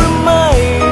ือ ไม่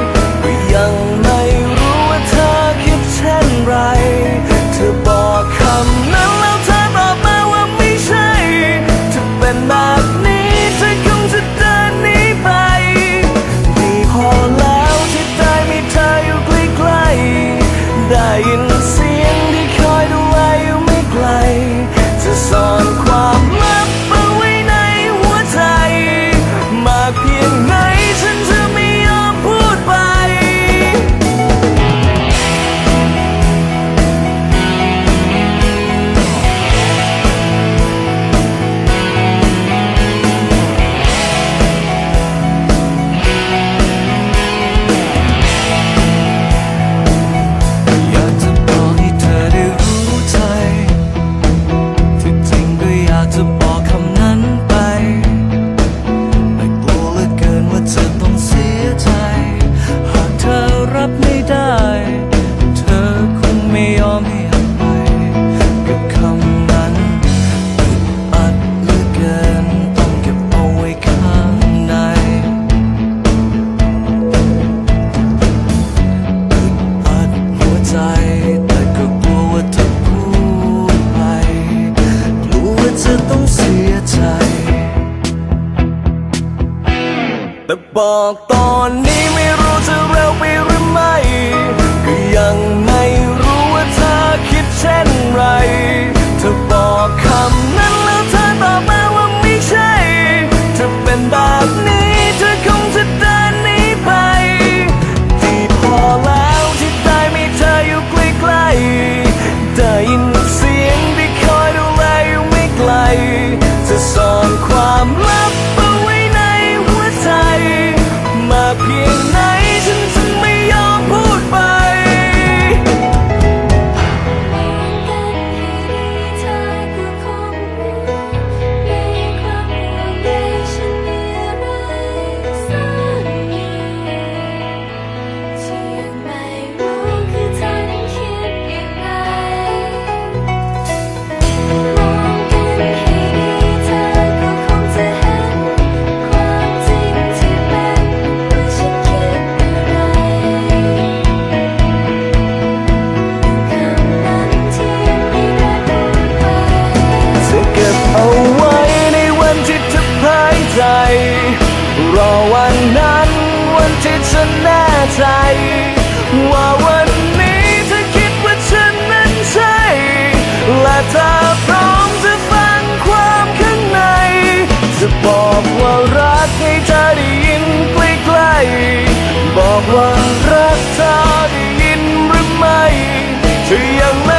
จะต้องเสียใจ แต่บอกตอนนี้ไม่รู้จะเร็วไปหรือไม่ ก็ยัง ที่ฉันแน่ใจ ว่าวันนี้เธอคิดว่าฉันนั้นใช่และเธอพร้อมจะฟังความข้างใน จะบอกว่ารักให้เธอได้ยินใกล้ๆบอกว่ารักเธอได้ยินหรือไม่เธอยังไม่